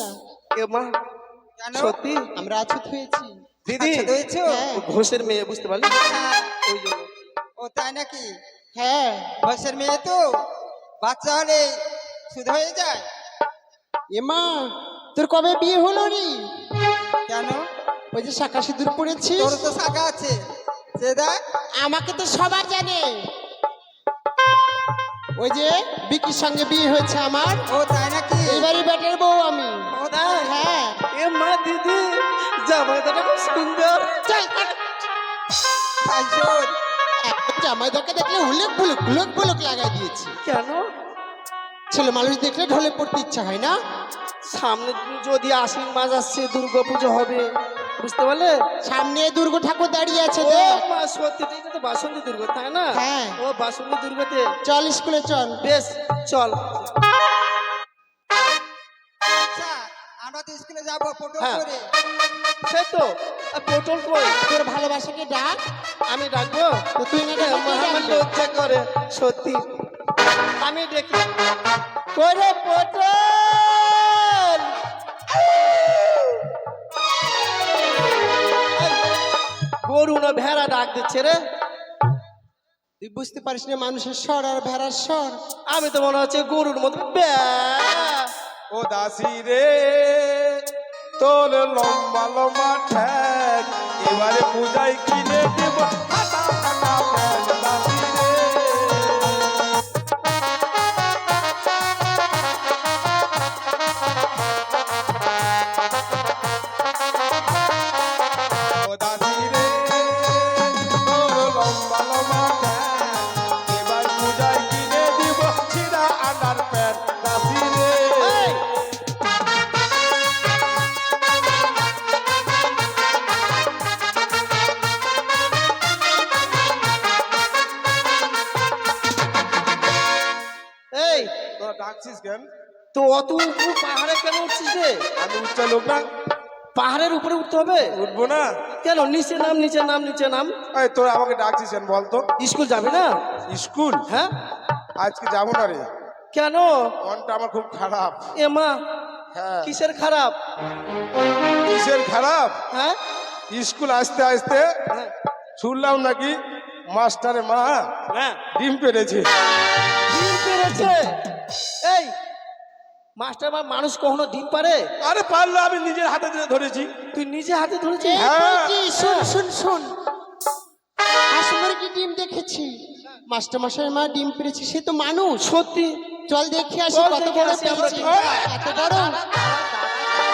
না। এ মা সত্যি? আমরা আছুত হয়েছি। দিদি? হয়েছো? হ্যাঁ। ঘোষের মেয়ে বুঝতে পারলি? হ্যাঁ, ওই জন্য ও তাই নাকি? হ্যাঁ। বয়সের মেয়ে তো? বাচ্চা হলে শুধু হয়ে যায়? এমা তোর কবে বিয়ে হলো রে? কেন? ওই যে শাখা সিঁদুর পড়েছিস? তোর তো শাখা আছে। সে দেখ। আমাকে তো সবার জানে। ওই যে বিকির সঙ্গে বিয়ে হয়েছে আমার। ও তাই নাকি? এবারে ব্যাটার বউ আমি। ও তাই? হ্যাঁ। এ মা দিদি জামাইটা খুব সুন্দর। জামাইদাকে দেখলে হুলক বুলুক হুলক বুলুক লাগাই দিয়েছি। কেন? ছেলে মানুষ দেখলে ঢলে পড়তে ইচ্ছা হয় না? সামনে যদি আশ্বিন মাস আসছে দুর্গা পুজো হবে। বুঝতে পারলে? সামনে দুর্গা ঠাকুর দাঁড়িয়ে আছে ও মা সত্যি তো এটা তো বাসন্তী দুর্গা তাই না? হ্যাঁ। ও বাসন্তী দুর্গাতে চল স্কুলে চল। বেশ চল। আমরা তো স্কুলে যাব ফটো হ্যাঁ। করে। সে তো আর পটল কই? তোর ভালোবাসাকে ডাক। আমি ডাকবো? তো তুই না আমার লজ্জা করে সত্যি। আমি দেখি করে পটল? গরু না ভেড়া ডাক দিচ্ছে রে। তুই বুঝতে পারিস না মানুষের স্বর আর ভেড়ার স্বর। আমি তো মনে হচ্ছে গরুর মতো। ও দাসি রে, তোর লম্বা লম্বা ঠ্যাং এবারে পূজায় কিনে দেব। কেন? তো অত উপর পাহাড়ে কেন উঠছিস রে? আমি উচ্চা লোক না। পাহাড়ের উপরে উঠতে হবে? উঠবো না। কেন? নিচে নাম নিচে নাম নিচে নাম। এই তোরা আমাকে ডাকছিস কেন বলতো? স্কুল যাবি না? স্কুল? হ্যাঁ। আজকে যাব না রে। কেন? মনটা আমার খুব খারাপ। এ মা হ্যাঁ। কিসের খারাপ? কিসের খারাপ? হ্যাঁ। স্কুল আসতে আসতে হ্যাঁ। শুনলাম নাকি মাস্টারে মা হ্যাঁ। ডিম পেরেছে। ডিম পেরেছে? এই মাস্টার বা মানুষ কখনো ডিম পারে? আরে পারল আমি নিজের হাতে ধরে ধরেছি। তুই নিজে হাতে ধরেছিস? এই হ্যাঁ। শোন শোন শোন। হাঁস মুরগি ডিম দেখেছি? মাস্টার মশাই মা ডিম পেরেছি সে তো মানুষ। সত্যি? চল দেখি আসি কত বড় পেয়েছি এত বড়।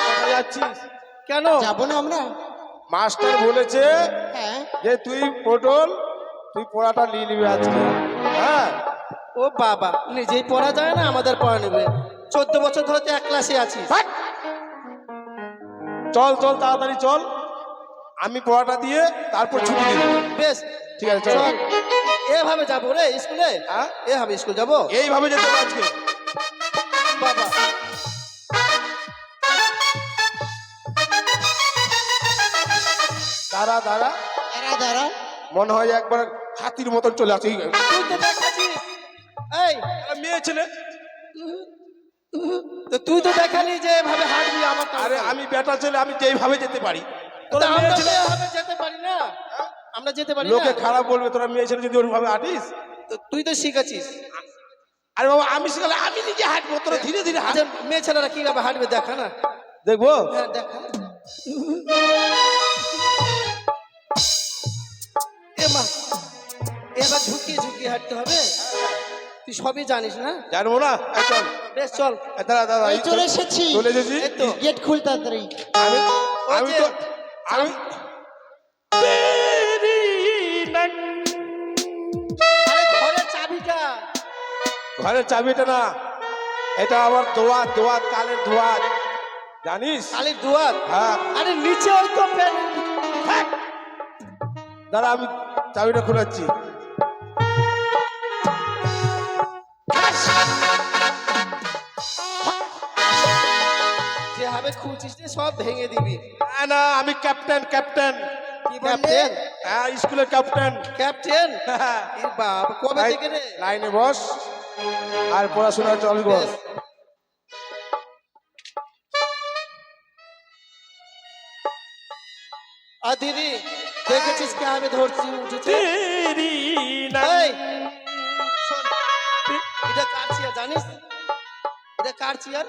কোথায় যাচ্ছিস? কেন? যাব না আমরা। মাস্টার বলেছে হ্যাঁ। যে তুই পটল তুই পড়াটা নিয়ে নিবি আজকে। হ্যাঁ? ও বাবা নিজেই পড়া যায় না আমাদের পড়া নেবে। চোদ্দ বছর ধরে তো এক ক্লাসে আছি! চল চল তাড়াতাড়ি চল। আমি পড়াটা দিয়ে তারপর ছুটি দেবো বেশ। ঠিক আছে চল। এভাবে যাব রে স্কুলে? হ্যাঁ? এভাবে স্কুল যাব? এইভাবে যেতে হবে আজকে। বাবা। দাঁড়া দাঁড়া। দাঁড়া দাঁড়া। মনে হয় একবার হাতির মতন চলে আসে। এই, তুই তো দেখাচ্ছিস। মেয়ে ছেলে। তো তুই তো দেখালি যে এভাবে হাঁটবি আমার আরে আমি বেটা ছেলে আমি যেইভাবে যেতে পারি। তোরা আমরা এভাবে যেতে পারি না? আমরা যেতে পারি লোকে খারাপ বলবে তোরা মেয়ে ছেলে যদি ওরভাবে হাঁটিস? তো তুই তো শিখেছিস। আরে বাবা আমি শিখালে আমি নিজে হাঁটবো তোরা ধীরে ধীরে হাঁট। আচ্ছা মেয়ে ছেলেরা কীভাবে হাঁটবে দেখা না? দেখব? হ্যাঁ দেখা। এ মা এবার ঝুঁকিয়ে ঝুঁকিয়ে হাঁটতে হবে। তুই সবই জানিস না? জানব না? চল। বেশ চল। দাঁড়া দাঁড়া এই চলে এসেছি। চলে এসেছি। তো গেট খুল তাড়াতাড়ি। আমি আমি তো আমি ঘরের চাবিটা। ঘরের চাবিটা না। এটা আমার দোয়াত দোয়াত কালের দোয়াত জানিস? কালির দুয়ার হ্যাঁ। আরে নিচে ওই তো থাক। দাঁড়া আমি চাবিটা খোলাচ্ছি যেভাবে খুঁজছিস সব ভেঙে দিবি। না না আমি ক্যাপ্টেন ক্যাপ্টেন ক্যাপ্টেন হ্যাঁ স্কুলের ক্যাপ্টেন ক্যাপ্টেন বাপ কবে থেকে রে? লাইনে বস। আর পড়াশোনা চল বস আর দিদি দেখেছিস কে আমি ধরছি উঠেছি এটা কার চেয়ার জানিস? এটা কার চেয়ার?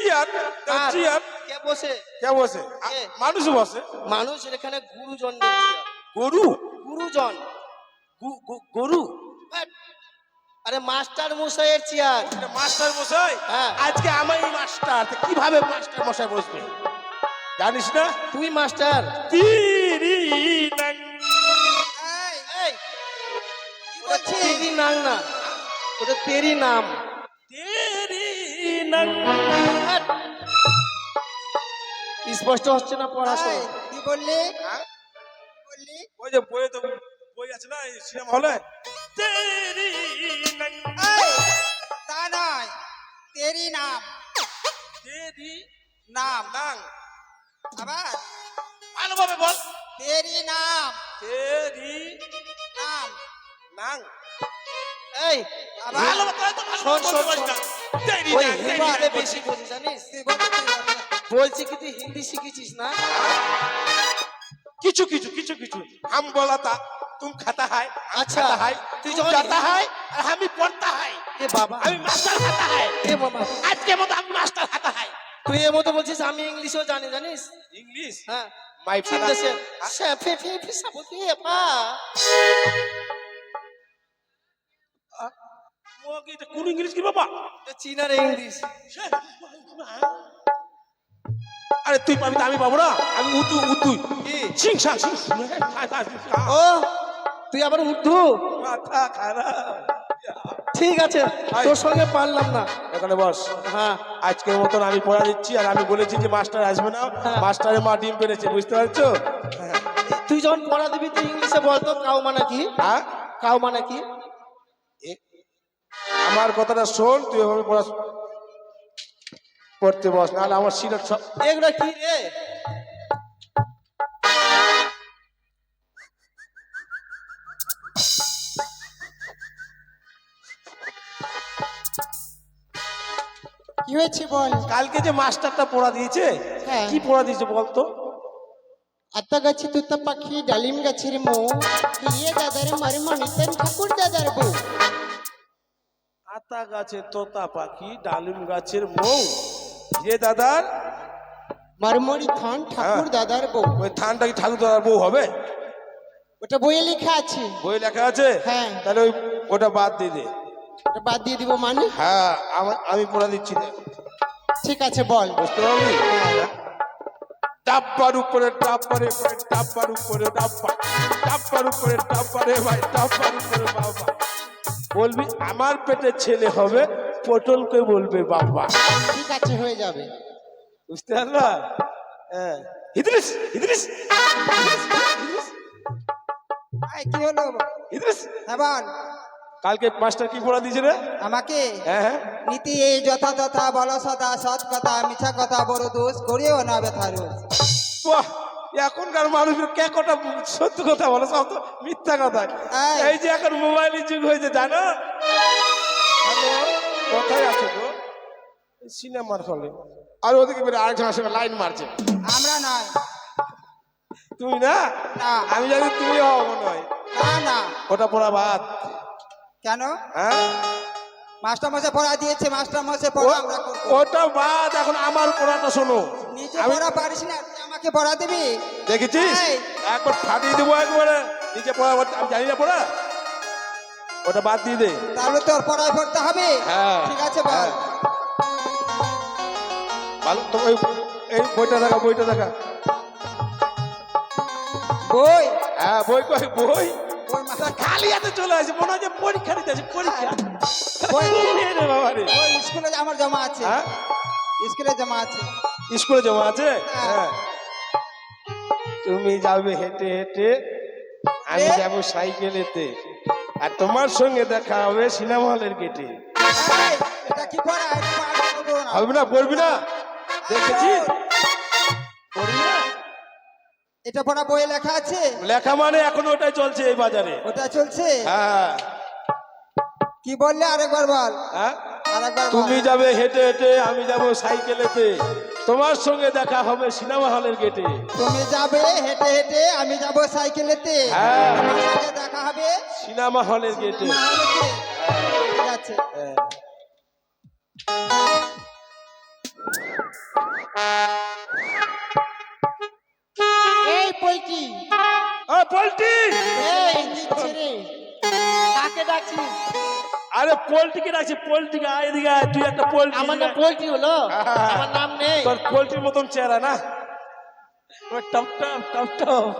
Chair chair. কে বসে? কে বসে? মানুষ বসে। মানুষ এখানে গুরুজন গরু? গুরুজন। গরু? হ্যাট। আরে মাস্টার মশাইয়ের চেয়ার। মাস্টার মশাই? হ্যাঁ। আজকে আমি মাস্টার। কীভাবে মাস্টার মশাই বসবে? জানিস না? তুই মাস্টার। তিরি নাং ওটা? তেরি নাম না। ওটা তেরি নাম। তেরি নাং। হ্যাট। স্পষ্ট হচ্ছে না পড়াশোনা কি বললি? হ্যাঁ? কি বললি? ওই যে বইয়ে তো বই আছে না সিনেমা হলে? তেরি তা নয় তেরি নাম। তেরি নাম। নাং আবার? ভালোভাবে বল। তেরি নাম। তেরি নাম। এই আবার? তো ভালো তেরি বেশি বোঝে জানিস। বলছি কি তুই হিন্দি শিখেছিস না কিছু কিছু কিছু কিছু हम बोला था तुम खाता है हम अच्छा, खाता है তুই तुम যখন जाता है और हम ही पढ़ता है এ বাবা আমি মাস্টার खाता है এ বাবা आज के मत हम मास्टर खाता है তুই এর মতো বলছিস আমি ইংলিশও জানি জানিস इंग्लिश হ্যাঁ माय চিন্তা সে फादर সে ফে ফে ফে সাবো কি পা वो की तो কোন ইংলিশ কি বাবা চীনার ইংলিশ আরে তুই পাবি আমি পাবো না। আমি উতু উতু কি? সিং সাং সিং ও তুই আবার উর্দু মাথা খারাপ। ঠিক আছে। তোর সঙ্গে পারলাম না। এখানে বস। হ্যাঁ। আজকের মতন আমি পড়া দিচ্ছি আর আমি বলেছি যে মাস্টার আসবে না। হ্যাঁ। মাস্টারের মা ডিম পেরেছে বুঝতে পারছ? তুই যখন পড়া দিবি তুই ইংলিশে বলতো কাউ মানে কি? হ্যাঁ? কাউ মানে কি? আমার কথাটা শোন তুই এভাবে পড়া পড়তে বস নাহলে আমার সিলেট সব এগুলো কি রে? কি হয়েছে বল? কালকে যে মাস্টারটা পড়া দিয়েছে হ্যাঁ। কি পড়া দিয়েছে বলতো? আতা গাছে তুতা পাখি ডালিম গাছের মৌ হিরিয়ে দাদার মারমা নিতেন ঠাকুর দাদার বউ। আতা গাছের তোতা পাখি ডালিম গাছের মৌ। যে দাদার? মারমরি থান ঠাকুর দাদার বউ। ওই থানটা কি ঠাকুর দাদার বউ হবে? ওটা বইয়ে লেখা আছে। বই লেখা আছে? হ্যাঁ। তাহলে ওই ওটা বাদ দিয়ে দে। ওটা বাদ দিয়ে দিব মানে? হ্যাঁ আমি পড়া দিচ্ছি না ঠিক আছে বল। বুঝতে পারলি? ডাব্বার উপরে ডাব্বারে ভাই ডাব্বার উপরে ডাব্বা। ডাব্বার উপরে ডাব্বারে ভাই ডাব্বার উপরে বাবা। বলবি আমার পেটে ছেলে হবে? পটলকে বলবে বাবা? ঠিক আছে হয়ে যাবে। বুঝতে পারলা? হ্যাঁ। ইদ্রিস ইদ্রিস। ইদ্রিস, কি হলো? ইদ্রিস। হ্যাঁ কালকে মাস্টার কি পড়া দিয়েছে রে? আমাকে? হ্যাঁ হ্যাঁ। নীতি এই যথা তথা বল সদা সৎ কথা মিছা কথা বড় দোষ করিও না ব্যথা রোজ বাহ এখনকার মানুষ কে কটা সত্য কথা বলে সব তো মিথ্যা কথা। এই। যে এখন মোবাইলের যুগ হয়েছে জানো? কোথায় আছো গো। সিনেমার হলে। আর ওদিকে বেরে আরেকজনের সঙ্গে লাইন মারছে। আমরা নয়। তুমি না। আমি জানি তুমি হও মনে হয়। না না। ওটা পড়া বাদ। কেন? হ্যাঁ? মাস্টার মশাই পড়া দিয়েছে মাস্টার মশাই পড়া আমরা ওটা বাদ এখন আমার পড়াটা শোনো। নিজে পড়া পারিস না তুই আমাকে পড়া দিবি। দেখেছিস। একবার ফাটিয়ে দেবো একবারে। নিজে পড়া আমি জানি না পড়া। ওটা বাদ দিয়ে দে। তাহলে তোর পড়ায় পড়তে হবে। হ্যাঁ। ঠিক আছে বল। হ্যাঁ। ভালো তো ওই এই বইটা দেখা বইটা দেখা। বই? হ্যাঁ বই কই বই? বই খালি হাতে চলে আসে মনে হয় যে পরীক্ষা দিতে আছে পরীক্ষা। বই এ বাবা রে বই স্কুলে আমার জমা আছে। হ্যাঁ? স্কুলে জমা আছে। স্কুলে জমা আছে? হ্যাঁ। হ্যাঁ। তুমি যাবে হেঁটে হেঁটে আমি? যাব সাইকেলেতে। আর তোমার সঙ্গে দেখা হবে সিনেমা হলের গেটে। হবে না? পড়বি না? পড়বি না? এটা পড়া বইয়ে লেখা আছে? লেখা মানে এখন ওটাই চলছে এই বাজারে। ওটা চলছে? হ্যাঁ। কি বললে? আরেকবার বল। হ্যাঁ? তুমি যাবে হেঁটে হেঁটে আমি যাব সাইকেলেতে। তোমার সঙ্গে দেখা হবে সিনেমা হলের গেটে। তুমি যাবে হেঁটে হেঁটে আমি যাব সাইকেলেতে। হ্যাঁ। দেখা সিনেমা হলের গেটে। মাহালেতে। ঠিক আছে। এই এই দিচ্ছে রে। কাকে ডাকছিস? আরে পোল্ট্রিকে ডাকছি পোল্ট্রিকে আয় এদিকে আয়, তুই একটা পোল্ট্রি আমার নাম পোল্ট্রি হলো? হ্যাঁ। আমার নাম নেই। তোর পোল্ট্রির মতন চেহারা না? ওই টপ টপ টপ টপ।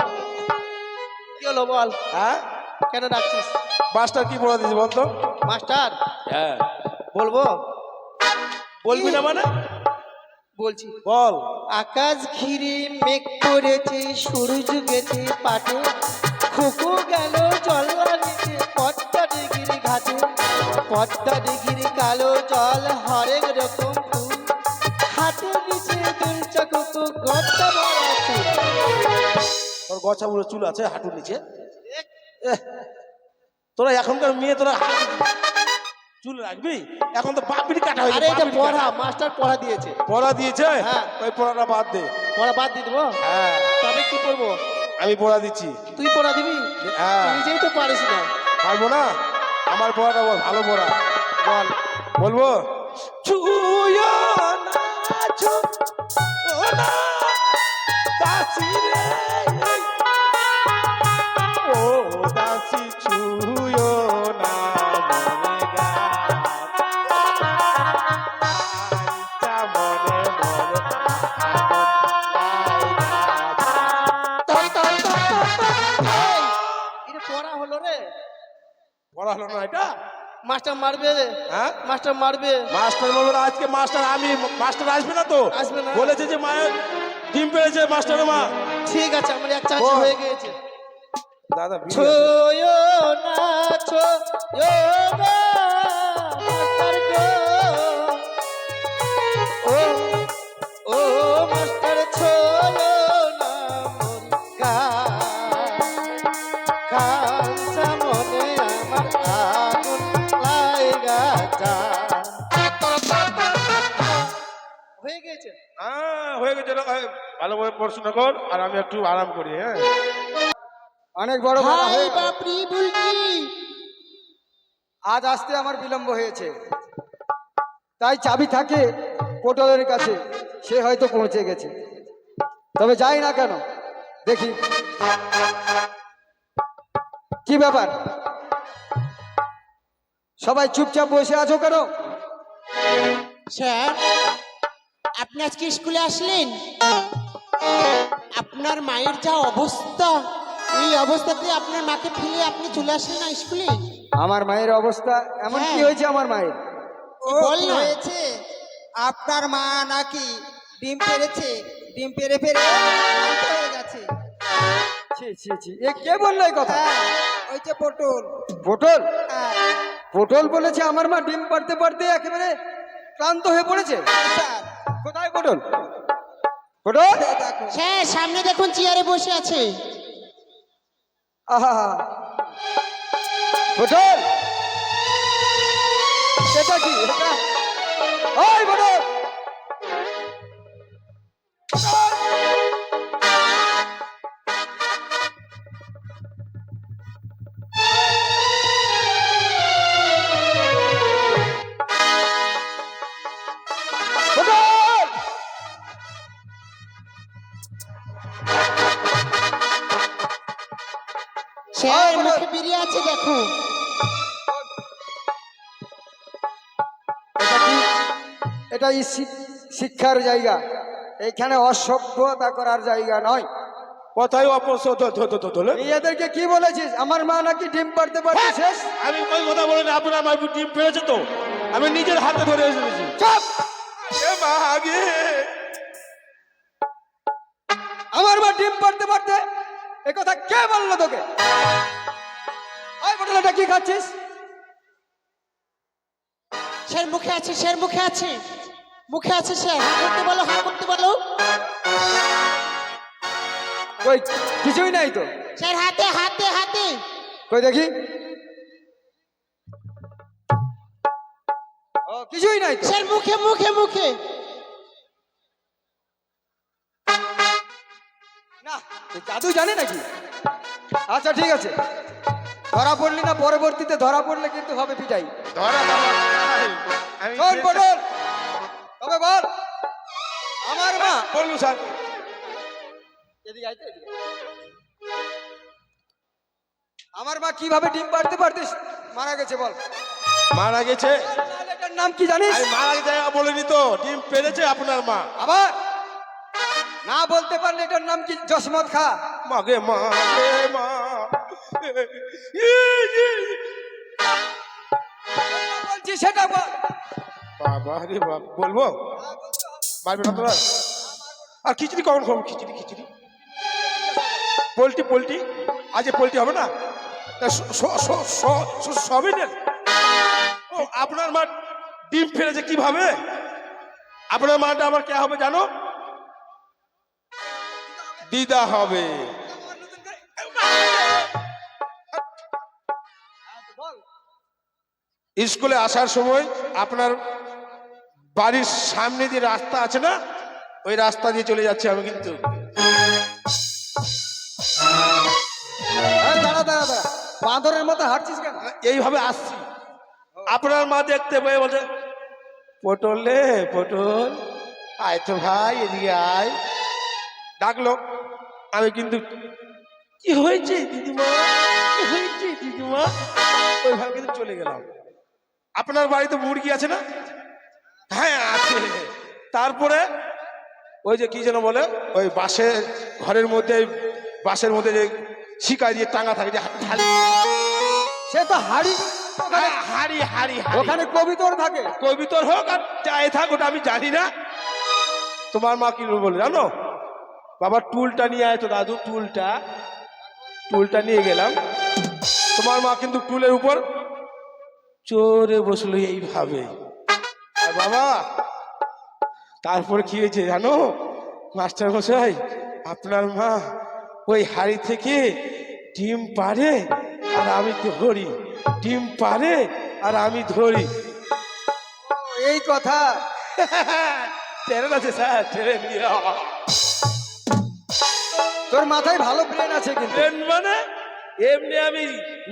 কি হলো বল? হ্যাঁ? কেন ডাকছিস? মাস্টার কি পড়া দিয়েছে বলতো? মাস্টার? হ্যাঁ। বলব? বলবি না মানে? বলছি। বল। আকাশ ঘিরে মেঘ করেছে সূর্য গেছে পাটে। খুকু গেল জল নিচে পদ্মা ডিগিরি ঘাটে। পদ্মা ডিগিরি কালো জল হরেক রকম ফুল। হাতের নিচে দুলচা কুকু গড়টা ভরা চুল তোর গছা চুল আছে হাঁটুর নিচে। তোরা এখনকার মেয়ে তোরা চুল রাখবি? এখন তো বাপির কাটা আরে এটা পড়া মাস্টার পড়া দিয়েছে। পড়া দিয়েছে? হ্যাঁ। ওই পড়াটা বাদ দে। পড়া বাদ দিয়ে দেবো? হ্যাঁ। তবে কি করব আমি পড়া দিচ্ছি। তুই পড়া দিবি? হ্যাঁ। নিজেই তো পারিস না। পারব না? আমার পড়াটা বল ভালো পড়া। বল। বলব? ছুঁয়ো ছুঁয়ো না দাসি মাস্টার মারবে। হ্যাঁ? মাস্টার মারবে। মাস্টার বলব আজকে মাস্টার আমি মাস্টার আসবে না তো? আসবে না। বলেছে যে মায়ের ডিম পেয়েছে মাস্টার মা। ঠিক আছে আমার এক চান্স হয়ে গিয়েছে। দাদা ছো। ছোয়ো না ছোয়ো না। হ্যাঁ হয়ে গেছে এই, ভালোভাবে পড়াশোনা কর আর আমি একটু আরাম করি হ্যাঁ। অনেক বড় বেলা হয়ে বাপরি বুলকি আজ আসতে আমার বিলম্ব হয়েছে। তাই চাবি থাকে পটলের কাছে সে হয়তো পৌঁছে গেছে। তবে যাই না কেন দেখি। কি ব্যাপার? সবাই চুপচাপ বসে আছো কেন? স্যার আপনি আজকে স্কুলে আসলেন? আপনার মায়ের যা অবস্থা এই অবস্থাতে আপনার মাকে ফেলে আপনি চলে আসলেন না স্কুলে? আমার মায়ের অবস্থা এমন কি হ্যাঁ। হয়েছে আমার মায়ের? বল। হয়েছে? আপনার মা নাকি ডিম পেরেছে? ডিম পেরে পেরে হয়ে গেছে। ছি ছি ছি। এ কে বলল এই কথা? ওই যে পটল। পটল? পটল বলেছে আমার মা ডিম পারতে পারতে একেবারে ক্লান্ত হয়ে পড়েছে। কোথায় পটল? পটল? স্যার সামনে দেখুন চেয়ারে বসে আছে। আহা পটল? এটা কি? এটা? ওই পটল পটল! এটা শিক্ষার জায়গা। এখানে অসভ্যতা করার জায়গা নয়। এদেরকে কি বলেছিস? আমার মা নাকি ডিম পারতে পারতে শেষ আমি ওই কথা বলে না আপনার আমার ডিম পেয়েছে তো। আমি নিজের হাতে ধরে এসেছি। আমার মা ডিম পারতে পারতে এ কথা কে বলল তোকে? ওই কি খাচ্ছিস? স্যার মুখে আছে স্যার মুখে আছে। মুখে আছে স্যার হা করতে বলো হা করতে বলো। কই কিছুই নাই তো। স্যার হাতে হাতে হাতে। কই দেখি। ও কিছুই নাই তো। স্যার মুখে মুখে মুখে। না জাদু জানে নাকি? আচ্ছা ঠিক আছে। ধরা পড়লি না পরবর্তীতে ধরা পড়লে কিন্তু হবে পিটাই ধরা। আমি বল। আমার মা। বলুন স্যার। এদিকে আয় তো, এদিকে। আমার মা কীভাবে ডিম পাড়তে পারতে মারা গেছে বল। মারা গেছে? এটার নাম কি জানিস? মারা গেছে বলিনি তো। ডিম পেরেছে আপনার মা। আবার? না বলতে পারলে এটার নাম কি জসমত খা। মাগে মা গে মা বলছি সেটা বল। বাবা রে বলব? মারবে না তোরা? আর খিচুড়ি কখন খাব? খিচুড়ি খিচুড়ি। Poultry poultry? আজ পোলট্রি হবে না? সবই নেন। ও, আপনার মা ডিম ফেলেছে কীভাবে? আপনার মাটা আবার কে হবে জানো? দিদা হবে। স্কুলে আসার সময় আপনার বাড়ির সামনে যে রাস্তা আছে না ওই রাস্তা দিয়ে চলে যাচ্ছি আমি কিন্তু। দাঁড়া দাঁড়া দাঁড়া। বাঁদরের মতো হাঁটছিস কেন? এইভাবে আসছি। আপনার মা দেখতে পেয়ে বলছে পটল রে পটল। আয় তো ভাই এদিকে আয়। ডাকলো আমি কিন্তু কি হয়েছে দিদিমা? কি হয়েছে দিদিমা? ওইভাবে কিন্তু চলে গেলাম। আপনার বাড়িতে মুরগি আছে না? হ্যাঁ আছে। তারপরে ওই যে কি যেন বলে ওই বাসের ঘরের মধ্যে বাসের মধ্যে যে শিকা দিয়ে টাঙা থাকে যে হাড়ি সে তো হাড়ি হ্যাঁ, হাড়ি হাড়ি হাড়ি। ওখানে কবিতর থাকে। কবিতর হোক আর যাই থাক ওটা আমি জানি না। তোমার মা কি বলে জানো? বাবা টুলটা নিয়ে আয় তো দাদু টুলটা। টুলটা নিয়ে গেলাম। তোমার মা কিন্তু টুলের উপর চোরে বসল এইভাবে। আর বাবা তারপর কি হয়েছে জানো? মাস্টার মশাই আপনার মা ওই হাড়ি থেকে ডিম পারে আর আমি ধরি। ডিম পারে আর আমি ধরি। এই কথা। ট্রেন আছে স্যার ট্রেন তোর মাথায় ভালো ব্রেন আছে কিন্তু। ট্রেন মানে? এমনি আমি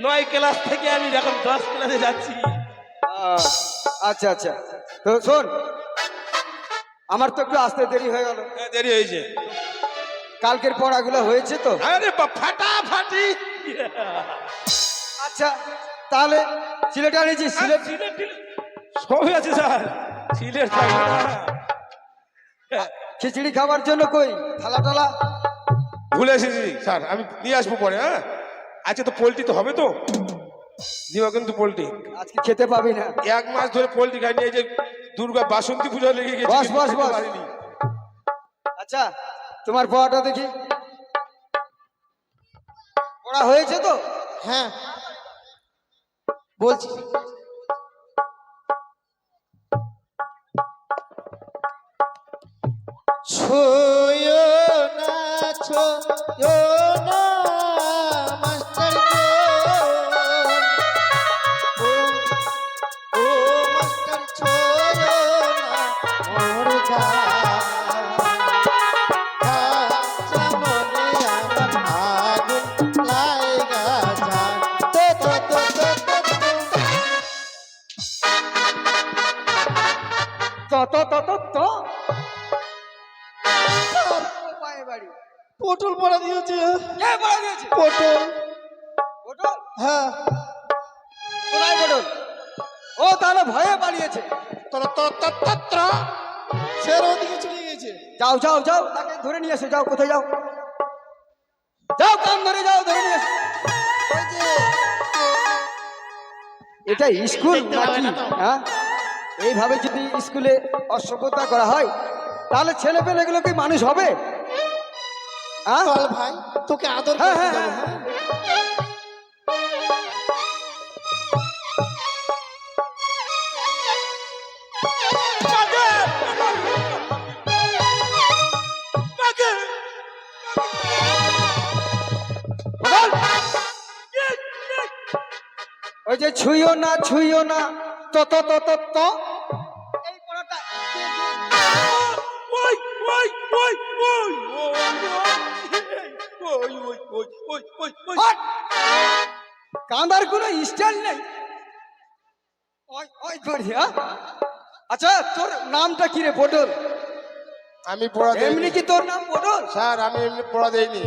নয় ক্লাস থেকে আমি যখন দশ ক্লাসে যাচ্ছি। আচ্ছা আচ্ছা। তো শোন আমার তো একটু আসতে দেরি হয়ে গেল। হ্যাঁ, দেরি হয়েছে। কালকের পড়াগুলো হয়েছে তো? আরে ফাটাফাটি। আচ্ছা তাহলে সিলেট আনিছি সিলেট সবই আছে স্যার। সিলেট খিচড়ি খাবার জন্য কই? থালা টালা? ভুলে এসেছি স্যার আমি নিয়ে আসব পরে হ্যাঁ? আচ্ছা তো পোলট্রি তো হবে তো? দিও কিন্তু পোলট্রি। আজকে খেতে পাবি না। এক মাস ধরে পোলট্রি খাইনি এই যে দুর্গা বাসন্তী পুজো লেগে গেছে। বস, বস, বস। আচ্ছা তোমার পড়াটা দেখি। পড়া হয়েছে তো? হ্যাঁ। বলছি। ছোয় না ছোয় যাও যাও যাও তাকে ধরে নিয়ে এসো যাও কোথায় যাও? যাও কান ধরে যাও ধরে নিয়ে এসো। এটা স্কুল নাকি? হ্যাঁ? এইভাবে যদি স্কুলে অসভ্যতা করা হয় তাহলে ছেলে পেলেগুলো কি মানুষ হবে? হ্যাঁ? ভাই তোকে আদর হ্যাঁ, হ্যাঁ, ওই ওই ওই ওই ওই ওই ওই হট! কাঁদার কোনো স্টাইল নেই। ওই ওই করি হ্যাঁ? আচ্ছা তোর নামটা কি রে পটল? আমি পড়া এমনি কি তোর নাম পটল? স্যার আমি এমনি পড়া দেইনি।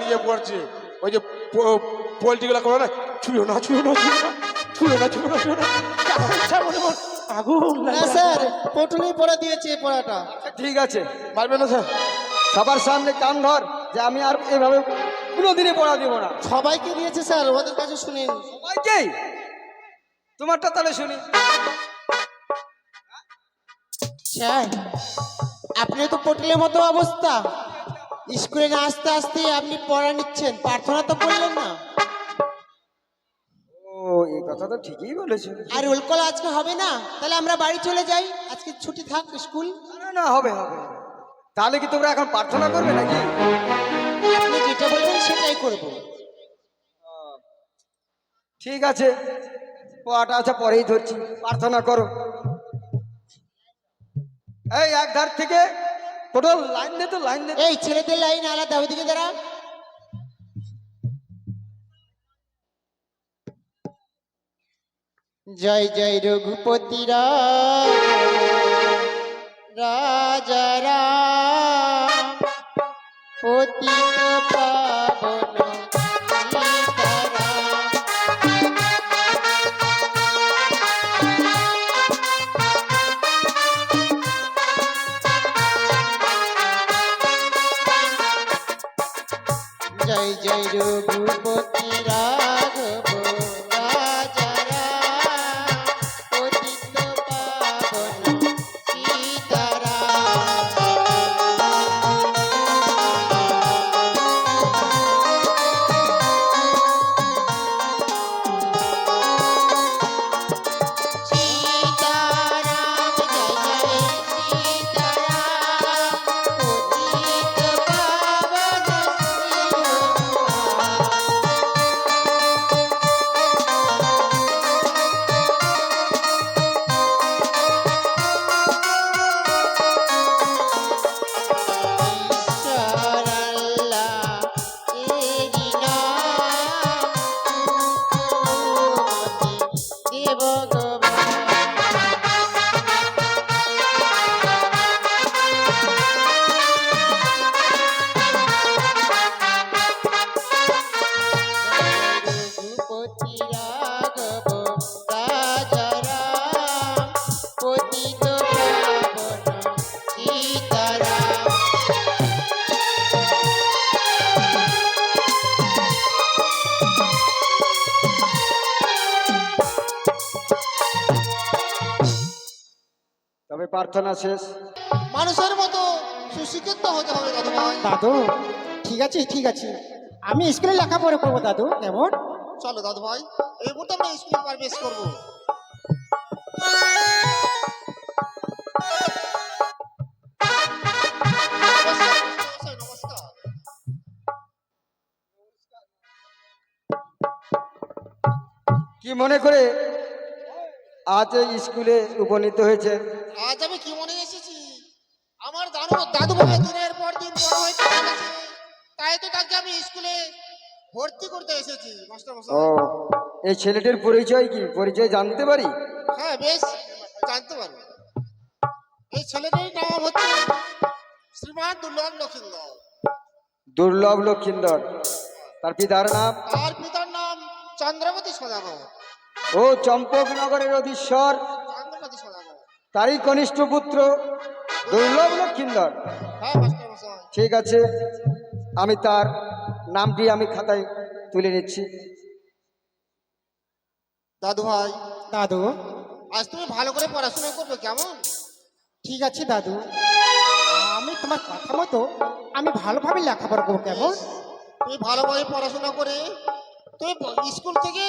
নিজে পড়ছি। ওই যে পোলট্রিগুলো করো না? ছুঁয়ো না ছুঁয়ো না ছুঁয়ো না আগুন না স্যার পটুলি পড়া দিয়েছে পড়াটা। ঠিক আছে মারবে না স্যার। সবার সামনে কান ধর যে আমি আর এভাবে কোনোদিনই পড়া দিব না। সবাইকে দিয়েছে স্যার ওদের কাছে শুনিন। তোমারটা তাহলে শুনি। স্যার আপনি তো পটলের মতো অবস্থা। স্কুলে না আসতে আসতে আপনি পড়া নিচ্ছেন প্রার্থনা তো করলেন না। এই কথা তো ঠিকই বলেছ আর রোল কল আজকে হবে না? তাহলে আমরা বাড়ি চলে যাই। আজকে ছুটি থাক স্কুল। না না হবে হবে। তাহলে কি তোমরা এখন প্রার্থনা করবে নাকি? আপনি যেটা বলবেন সেটাই করব। ঠিক আছে। পড়াটা আছে পরেই ধরছি। প্রার্থনা করো। এই এক ধার থেকে টোটাল লাইন দে তো লাইন দে। এই ছেলেদের লাইন আলাদা ওইদিকে দাঁড়া জয় জয় রঘুপতি রাজা রাম পতিত পাবন প্রার্থনা শেষ। মানুষের মতো সুশিক্ষিত হতে হবে দাদু ভাই। দাদু ঠিক আছে ঠিক আছে। আমি স্কুলে লেখাপড়া করব দাদু কেমন? চলো দাদু ভাই এই মুহূর্তে আমরা স্কুলে প্রবেশ করব। কি মনে করে আজ এই স্কুলে উপনীত হয়েছে। আজ আমি কি মনে এসেছি? আমার দাদু দাদু ভাই দিনের পর দিন বড় হয়ে গেছে। তাই তো তাকে আমি স্কুলে ভর্তি করতে এসেছি মাস্টার মশাই। ও এই ছেলেটির পরিচয় কি? পরিচয় জানতে পারি? হ্যাঁ বেশ জানতে পারব। এই ছেলেটির নাম হচ্ছে শ্রীমান দুর্লভ লক্ষিন্দর। দুর্লভ লক্ষিন্দর। তার পিতার নাম? তার পিতার নাম চন্দ্রপতি সদাগর। ও চম্পকনগরের অধীশ্বর তারই কনিষ্ঠ পুত্র দুর্লভ লক্ষিন্দর। হ্যাঁ ঠিক আছে আমি তার নামটি আমি খাতায় তুলে নিচ্ছি। দাদু ভাই দাদু। আজ তুমি ভালো করে পড়াশোনা করবে কেমন? ঠিক আছে দাদু। আমি তোমার কথা মতো আমি ভালোভাবে লেখাপড়া করব কেমন? তুমি ভালোভাবে পড়াশোনা করে তুমি স্কুল থেকে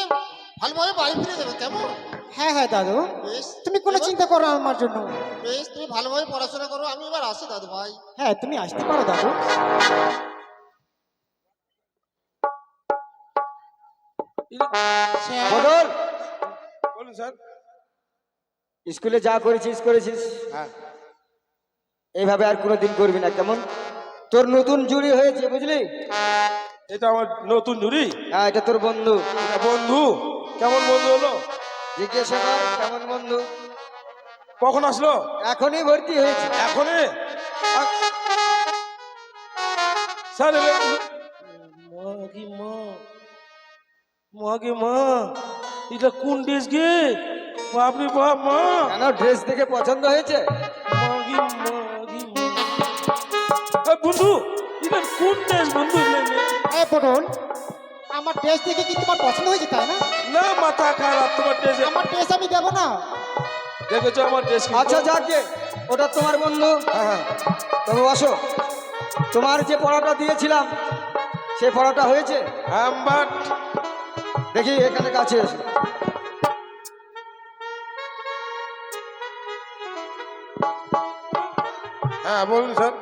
ভালোভাবে বাড়ি ফিরে যাবে কেমন? হ্যাঁ হ্যাঁ দাদু। বেশ। তুমি কোনো চিন্তা করো আমার জন্য। বেশ তুমি ভালোভাবে পড়াশোনা করো আমি এবার আসি দাদু ভাই। হ্যাঁ তুমি আসতে পারো দাদু। বদল। বলুন স্যার। স্কুলে যা করেছিস করেছিস। হ্যাঁ। এইভাবে আর কোনোদিন করবি না কেমন? তোর নতুন জুড়ি হয়েছে বুঝলি? এটা আমার নতুন জুড়ি? হ্যাঁ এটা তোর বন্ধু। এটা বন্ধু? কেমন বন্ধু হলো? জিজ্ঞাসা কর কেমন বন্ধু? কখন আসলো? এখনই ভর্তি হয়েছে। এখনই? স্যার এলে মা কি মা এটা কোন ড্রেস গে? বাপরে বাপ মা। কেন ড্রেস দেখে পছন্দ হয়েছে? মাগি মাগি মা। বন্ধু এটা কোন ড্রেস বন্ধু? এগুলো এনে? আমার ড্রেস দেখে কি তোমার পছন্দ হয়েছে তাই না? না মাথা খারাপ তোমার ড্রেস আমার ড্রেস আমি দেবো না। দেখেছ আমার ড্রেস আচ্ছা যাকে ওটা তোমার বন্ধু হ্যাঁ হ্যাঁ। তবে বসো। তোমার যে পড়াটা দিয়েছিলাম সেই পড়াটা হয়েছে? হ্যাঁ বাট দেখি এখানে কাছে এসো। হ্যাঁ বলুন স্যার।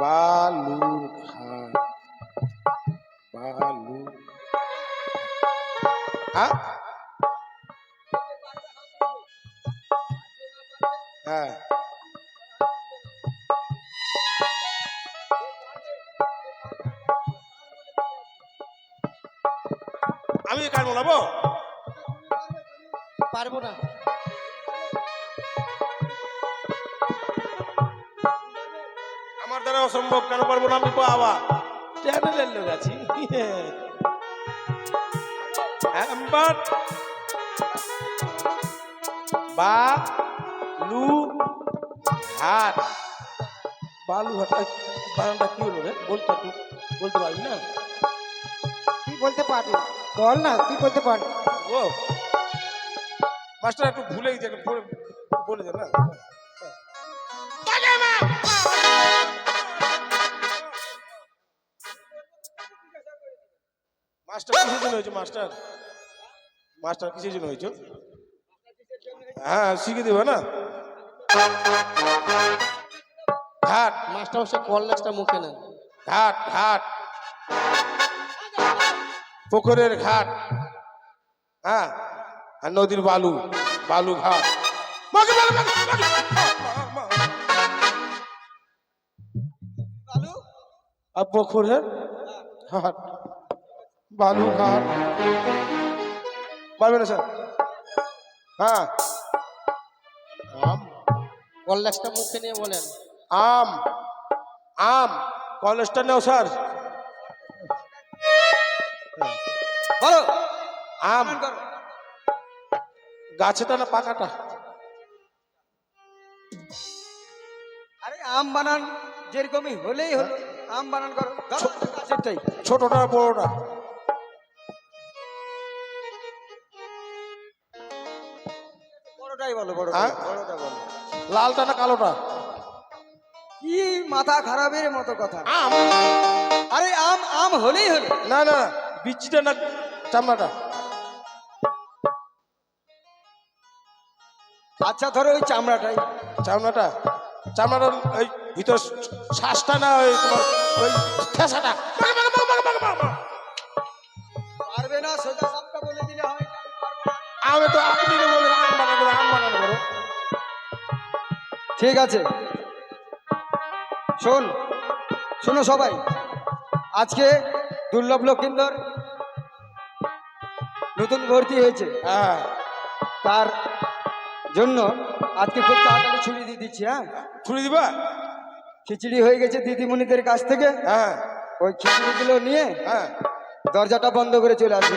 বালুর লু হাট বালু হাট বানানটা কি হলো রে? বলতে একটু বলতে পারবি না? তুই বলতে পারবি বল না তুই বলতে পারবি ও। মাস্টার একটু ভুলে গেছে একটু বলে দে না। মাস্টার কিসের জন্য হয়েছে মাস্টার? মাস্টার কিসের জন্য হয়েছে? হ্যাঁ শিখে দেবে না? ঘাট মাস্টার সে কলেজটা মুখে নেন। ঘাট ঘাট পুকুরের ঘাট। হ্যাঁ আর নদীর বালু বালু ঘাট। আর পুকুরের ঘাট। বালু ঘাট। পারবে না স্যার? হ্যাঁ। কলেজটা মুখে নিয়ে বলেন। আম আম কলেজটা নেও স্যার। বলো আম। গাছেটা না পাকাটা? আরে আম বানান যেরকমই হলেই হলো আম বানান করো। গাছেরটাই ছোটটা বড়টা? বড়টাই বলো বড়টা হ্যাঁ? বড়টা বলো। লালটা না কালোটা? কি মাথা খারাপের মতো কথা? আম। আরে আম আম হলেই হলো। না না বিচিটা না চামড়াটা। আচ্ছা ধরো ওই চামড়াটাই। চামড়াটা? চামড়াটার ওই ভিতর শ্বাসটা না ওই তোমার ওই ঠেসাটা। পারবে না সোজা সাপটা বলে দিলে হয় আমি আমি তো আপনি ঠিক আছে। শোন শোনো সবাই। আজকে দুর্লভ লক্ষিন্দর নতুন ভর্তি হয়েছে। হ্যাঁ। তার জন্য আজকে খুব তাড়াতাড়ি ছুটি দিয়ে দিচ্ছি হ্যাঁ? ছুরি দিবা? খিচুড়ি হয়ে গেছে দিদিমণিদের কাছ থেকে। হ্যাঁ। ওই খিচুড়িগুলো নিয়ে হ্যাঁ। দরজাটা বন্ধ করে চলে আসবে?